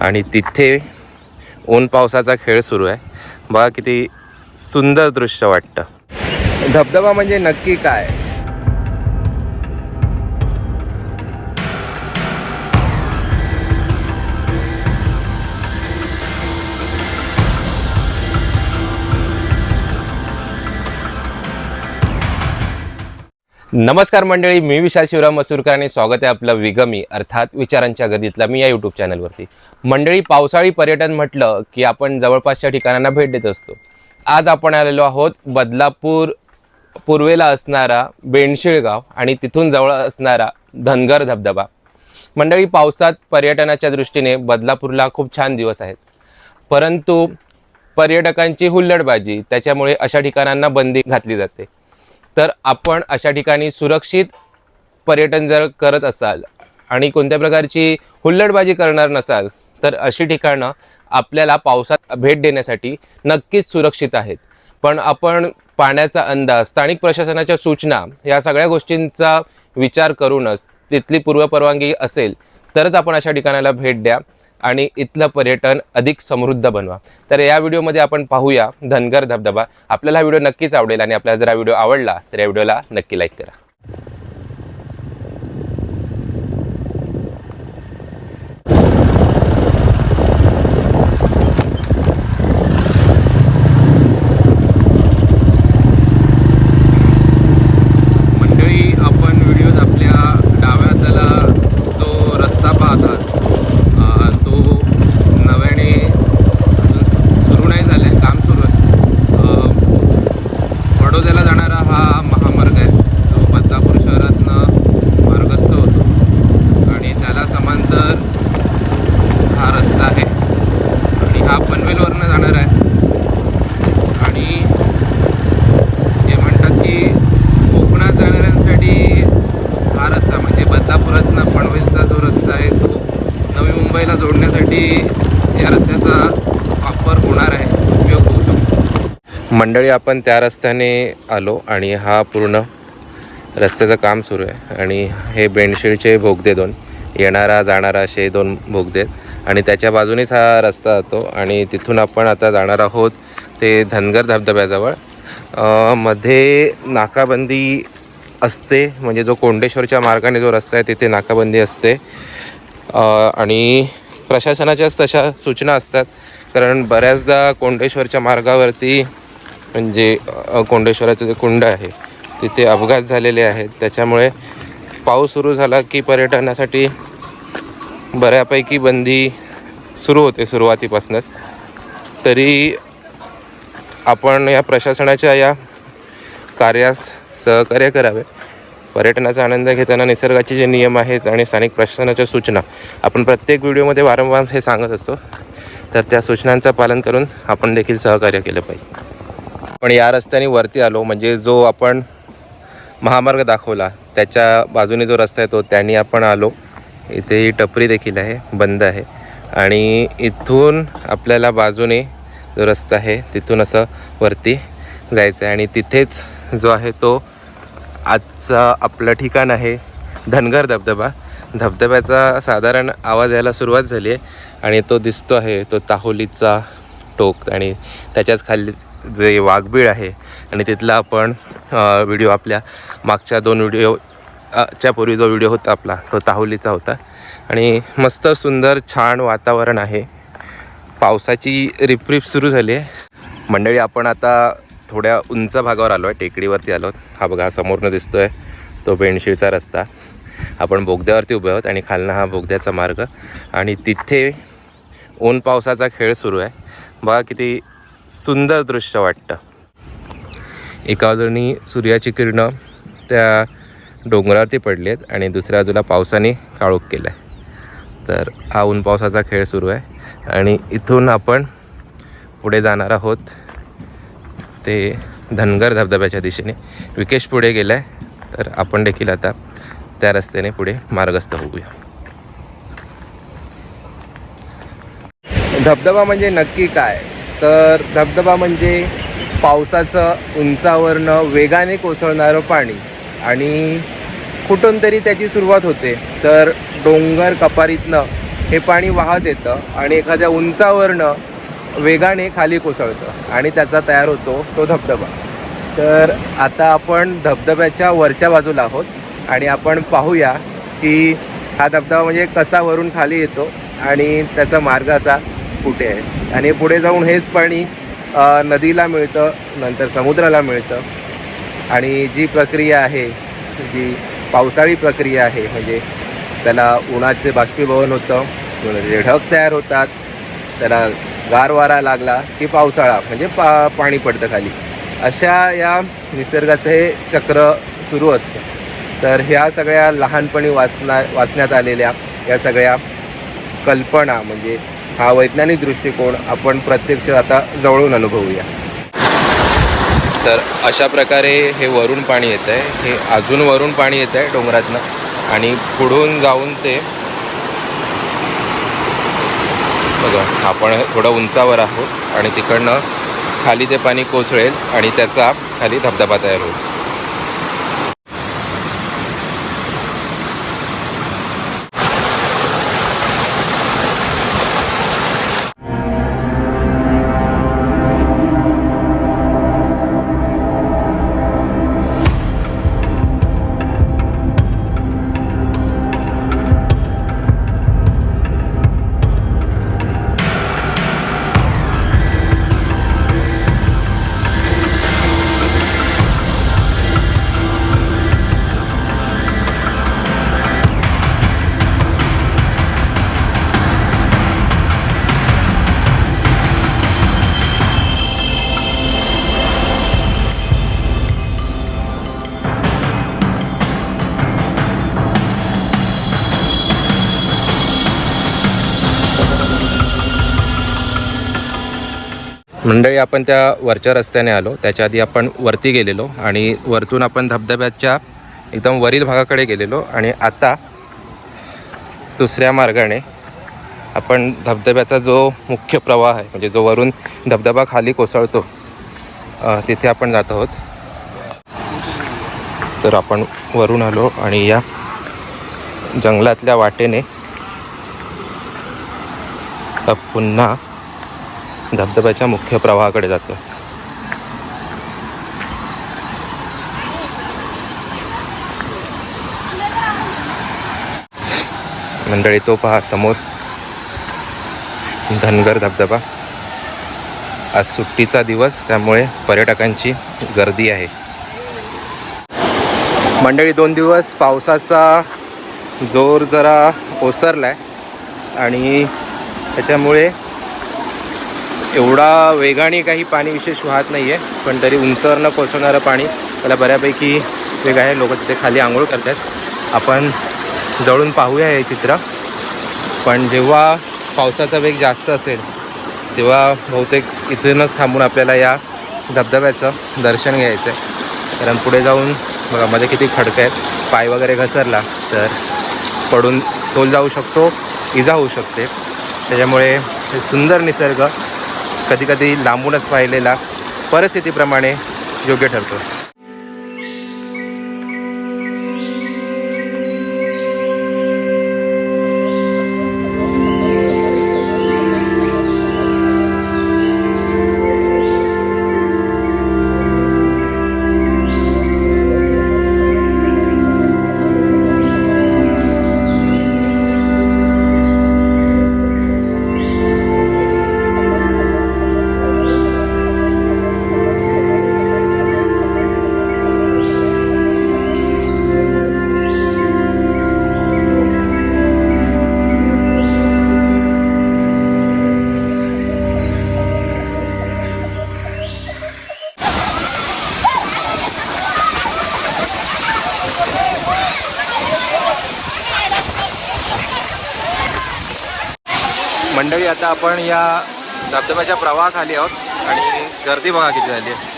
आणि तिथे ऊन पावसाचा खेळ सुरू आहे. बघा किती सुंदर दृश्य वाटतं. धबधबा म्हणजे नक्की काय? नमस्कार मंडळी मी विशाल शिवराम मसूरकर आणि स्वागत आहे आपलं विगमी अर्थात विचारांच्या गतीतला मी या यूट्यूब चॅनलवरती मंडळी पावसाळी पर्यटन म्हटलं की आपण जवळपासच्या ठिकाणांना भेट देत असतो. आज आपण आलेलो आहोत बदलापूर पूर्वेला असणारा बेणशिळगाव आणि तिथून जवळ असणारा धनगर धबधबा. मंडळी पावसात पर्यटनाच्या दृष्टीने बदलापूरला खूप छान दिवस आहेत. परंतु पर्यटकांची हुल्लडबाजी त्याच्यामुळे अशा ठिकाणांना बंदी घातली जाते. तर आपण अशा ठिकाणी सुरक्षित पर्यटन जर करत असाल आणि कोणत्या प्रकारची हुल्लडबाजी करणार नसाल तर अशी ठिकाणं आपल्याला पावसात भेट देण्यासाठी नक्कीच सुरक्षित आहेत. पण आपण पाण्याचा अंदाज स्थानिक प्रशासनाच्या सूचना या सगळ्या गोष्टींचा विचार करूनच तिथली पूर्वपरवानगी असेल तरच आपण अशा ठिकाणाला भेट द्या. आणि इथलं पर्यटन अधिक समृद्ध बनवा. तर या व्हिडिओमध्ये आपण पाहूया धनगर धबधबा. आपल्याला हा व्हिडिओ नक्कीच आवडेल आणि आपल्याला जर हा व्हिडिओ आवडला तर या व्हिडिओला नक्की लाईक करा मंडळी आपण व्हिडिओत आपल्या डाव्या हाताला जो रस्ता पाहतात अ, तो नव्याने अजून सुरू नाही झालं आहे काम सुरू आहे अ, वडोद्याला जाणारा हा महामार्ग आहे जो बदलापूर शहरातनं मार्गस्थ होतो आणि त्याला समांतर हा रस्ता आहे आणि हा पनवेलवरनं जाणार आहे आणि ते म्हणतात की कोकणात जाणाऱ्यांसाठी हा रस्ता म्हणजे बदलापुरातनं पनवेलचा जो रस्ता आहे तो नवी मुंबईला जोडण्यासाठी या रस्त्याचा वापर होणार आहे उपयोग होऊ शकतो मंडळी आपण त्या रस्त्याने आलो आणि हा पूर्ण रस्त्याचं काम सुरू आहे. आणि हे बेंडशीडचे भोगदे दोन येणारा जाणारा असे दोन भोगदे आणि त्याच्या बाजूनेच हा रस्ता जातो आणि तिथून आपण आता जाणार आहोत ते धनगर धबधब्याजवळ. मध्ये नाकाबंदी असते म्हणजे जो कोंडेश्वरच्या मार्गाने जो रस्ता आहे तिथे नाकाबंदी असते. आणि प्रशासनाच्याच तशा सूचना असतात. कारण बऱ्याचदा कोंडेश्वरच्या मार्गावरती म्हणजे कोंडेश्वराचं जे कुंड आहे तिथे अपघात झालेले आहेत. त्याच्यामुळे पाऊस सुरू झाला की पर्यटनासाठी बऱ्यापैकी बंदी सुरू होते सुरुवातीपासूनच. तरी आपण या प्रशासनाच्या या कार्यास सहकार्य करावे. पर्यटनाचा आनंद घेताना निसर्गाचे जे नियम आहेत आणि स्थानिक प्रशासनाच्या सूचना आपण प्रत्येक व्हिडिओमध्ये वारंवार हे सांगत असतो. तर त्या सूचनांचं पालन करून आपण देखील सहकार्य केलं पाहिजे. पण या रस्त्याने वरती आलो म्हणजे जो आपण महामार्ग दाखवला त्याच्या बाजूने जो रस्ता आहे तो त्यांनी आपण आलो. इथे ही टपरी देखील आहे बंद आहे. आणि इथून आपल्याला बाजूने जो रस्ता आहे तिथून असं वरती जायचं आहे. आणि तिथेच जो आहे तो आजचा आपलं ठिकाण आहे धनगर धबधबा. धबधब्याचा साधारण आवाज यायला सुरुवात झाली आहे. आणि तो दिसतो आहे तो ताहोलीचा टोक. आणि त्याच्याच खाली जे वाघबीळ आहे आणि तिथला आपण व्हिडिओ आपल्या मागच्या दोन व्हिडिओ च्या पूर्वी जो व्हिडिओ होता आपला तो ताहुलीचा होता. आणि मस्त सुंदर छान वातावरण आहे. पावसाची रिपरिप सुरू झाली आहे. मंडळी आपण आता थोड्या उंच भागावर आलो आहे टेकडीवरती आलो हा बघा समोरनं दिसतो आहे तो बेणशिळचा रस्ता. आपण बोगद्यावरती उभे आहोत आणि खालनं हा बोगद्याचा मार्ग. आणि तिथे ऊन पावसाचा खेळ सुरू आहे. बघा किती सुंदर दृश्य वाटतं. एका बाजूनी सूर्याची किरणं त्या डोंगरावरती पडली आहेत आणि दुसऱ्या बाजूला पावसाने काळोख केला आहे तर हा ऊन पावसाचा खेळ सुरू आहे आणि इथून आपण पुढे जाणार आहोत. ते धनगर धबधब्याच्या दिशेने. विकेश पुढे गेला आहे तर आपण देखील आता त्या रस्त्याने पुढे मार्गस्थ होऊया. धबधबा म्हणजे नक्की काय? तर धबधबा म्हणजे पावसाचं उंचावरनं वेगाने कोसळणारं पाणी. आणि कुठून तरी त्याची सुरुवात होते. तर डोंगर कपारीतनं हे पाणी वाहत येतं आणि एखाद्या उंचावरनं वेगाने खाली कोसळतं आणि त्याचा तयार होतो तो धबधबा. तर आता आपण धबधब्याच्या वरच्या बाजूला आहोत आणि आपण पाहूया की हा धबधबा म्हणजे कसा वरून खाली येतो आणि त्याचा मार्ग असा कुठे आहे. आणि पुढे जाऊन हेच पाणी नदीला मिळतं नंतर समुद्राला मिळतं. आणि जी प्रक्रिया आहे जी पावसाळी प्रक्रिया आहे म्हणजे त्याला उन्हाचे बाष्पीभवन होतं जे ढग तयार होतात त्याला गार वारा लागला की पावसाळा म्हणजे पा पाणी पडतं खाली. अशा या निसर्गाचं हे चक्र सुरू असतं. तर ह्या सगळ्या लहानपणी वाचना वाचण्यात आलेल्या या सगळ्या कल्पना म्हणजे हा वैज्ञानिक दृष्टिकोन आपण प्रत्यक्ष आता जवळून अनुभवूया. तर अशा प्रकारे हे वरून पाणी येतं आहे. हे अजून वरून पाणी येतं आहे डोंगरातनं. आणि पुढून जाऊन ते बघा आपण थोडं उंचावर आहोत आणि तिकडनं खाली ते पाणी कोसळेल आणि त्याचा खाली धबधबा तयार होईल. मंडळी आपण त्या वरच्या रस्त्याने आलो. त्याच्या आधी आपण वरती गेलेलो आणि वरतून आपण धबधब्याच्या एकदम वरील भागाकडे गेलेलो आणि आता दुसऱ्या मार्गाने आपण धबधब्याचा जो मुख्य प्रवाह आहे म्हणजे जो वरून धबधबा खाली कोसळतो तिथे आपण जात आहोत. तर आपण वरून आलो आणि या जंगलातल्या वाटेने तर पुन्हा धबधब्याच्या मुख्य प्रवाहाकडे जातो. मंडळी तो पहा समोर. धनगर धबधबा. आज सुट्टीचा दिवस त्यामुळे पर्यटकांची गर्दी आहे. मंडळी दोन दिवस पावसाचा जोर जरा ओसरला आहे आणि त्याच्यामुळे एवढा वेगाने काही पाणी विशेष वाहत नाही आहे पण तरी उंचावरनं कोसळणारं पाणी त्याला बऱ्यापैकी वेग आहे. लोक तिथे खाली आंघोळ करतात. आपण जवळून पाहूया हे चित्र. पण जेव्हा पावसाचा वेग जास्त असेल तेव्हा बहुतेक इथूनच थांबून आपल्याला या धबधब्याचं दर्शन घ्यायचं आहे कारण पुढे जाऊन बघा मध्ये किती खडकं आहेत. पाय वगैरे घसरला तर पडून तोल जाऊ शकतो इजा होऊ शकते. त्याच्यामुळे हे सुंदर निसर्ग कधीकधी लांबूनच पाहिलेला परिस्थितीप्रमाणे योग्य ठरतो. आता आपण या धबधब्याच्या प्रवाहाखाली आहोत आणि गर्दी बघा किती झाली आहे.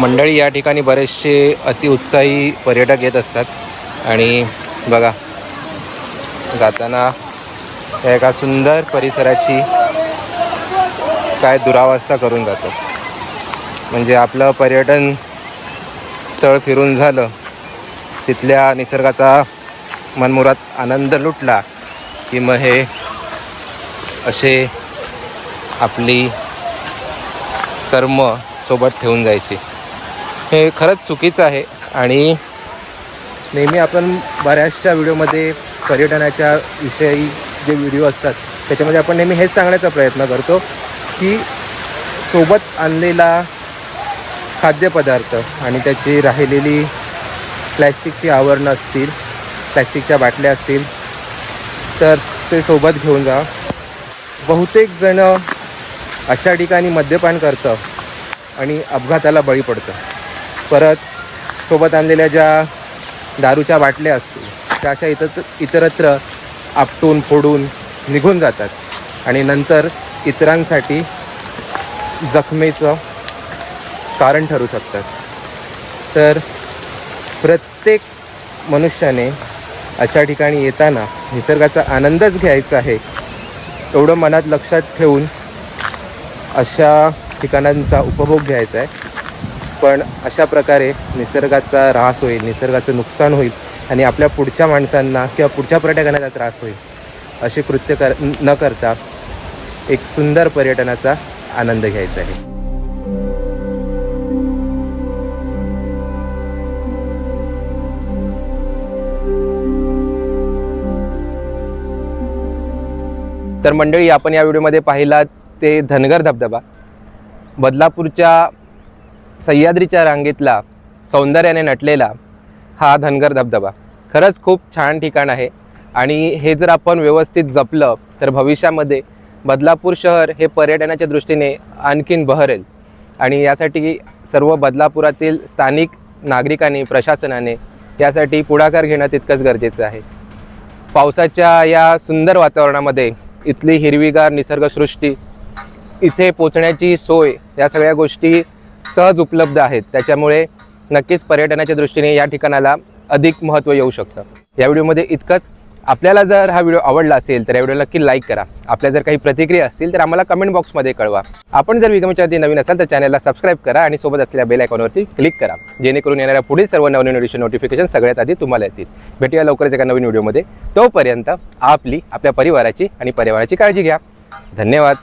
मंडळी या ठिकाणी बरेचसे अतिउत्साही पर्यटक येत असतात आणि बघा. जाताना एका सुंदर परिसराची काय दुरावस्था करून जातात म्हणजे आपलं पर्यटन स्थळ फिरून झालं तिथल्या निसर्गाचा मनमुरात आनंद लुटला की मग हे असे आपली कर्म सोबत ठेवून जायची. हे खरंच चुकीचं आहे आणि नेहमी आपण बऱ्याचशा व्हिडिओमध्ये पर्यटनाच्या विषयी जे व्हिडिओ असतात त्याच्यामध्ये आपण नेहमी हेच सांगण्याचा प्रयत्न करतो की सोबत आणलेला खाद्यपदार्थ आणि त्याची राहिलेली प्लॅस्टिकची आवरणं असतील प्लॅस्टिकच्या बाटल्या असतील तर ते सोबत घेऊन जा. बहुतेक जण अशा ठिकाणी मद्यपान करतं आणि अपघाताला बळी पडतं. परत सोबत आणलेल्या ज्या दारूच्या बाटल्या असतील त्या अशा इतर इतरत्र आपटून फोडून निघून जातात. आणि नंतर इतरांसाठी जखमेचं कारण ठरू शकतात. तर प्रत्येक मनुष्याने अशा ठिकाणी येताना निसर्गाचा आनंदच घ्यायचा आहे एवढं मनात लक्षात ठेवून अशा ठिकाणांचा उपभोग घ्यायचा आहे. पण अशा प्रकारे निसर्गाचा ऱ्हास होईल निसर्गाचं नुकसान होईल आणि आपल्या पुढच्या माणसांना किंवा पुढच्या पर्यटकांना त्रास होईल असे कृत्य कर न करता एक सुंदर पर्यटनाचा आनंद घ्यायचा आहे. तर मंडळी आपण या व्हिडिओमध्ये पाहिला ते धनगर धबधबा. बदलापूरच्या सह्याद्रीच्या रांगेतला सौंदर्याने नटलेला हा धनगर धबधबा. खरंच खूप छान ठिकाण आहे. आणि हे जर आपण व्यवस्थित जपलं तर भविष्यामध्ये बदलापूर शहर हे पर्यटनाच्या दृष्टीने आणखीन बहरेल. आणि यासाठी सर्व बदलापुरातील स्थानिक नागरिकांनी प्रशासनाने यासाठी पुढाकार घेणं तितकंच गरजेचं आहे. पावसाच्या या सुंदर वातावरणामध्ये इथली हिरवीगार निसर्गसृष्टी इथे पोचण्याची सोय या सगळ्या गोष्टी सहज उपलब्ध आहेत. त्याच्यामुळे नक्कीच पर्यटनाच्या दृष्टीने या ठिकाणाला अधिक महत्त्व येऊ शकतं. या व्हिडिओमध्ये इतकंच. आपल्याला जर हा व्हिडिओ आवडला असेल तर या व्हिडिओला नक्की लाईक करा. आपल्या जर काही प्रतिक्रिया असतील तर आम्हाला कमेंट बॉक्समध्ये कळवा. आपण जर विगमच्या आधी नवीन असाल तर चॅनलला सबस्क्राईब करा आणि सोबत असलेल्या बेल आयकॉनवरती क्लिक करा. जेणेकरून येणाऱ्या पुढील सर्व नवीन व्हिडिओचे नोटिफिकेशन सगळ्यात आधी तुम्हाला येतील. भेटूया लवकरच एका नवीन व्हिडिओमध्ये. तोपर्यंत आपली आपल्या परिवाराची आणि पर्यावरणाची काळजी घ्या. धन्यवाद.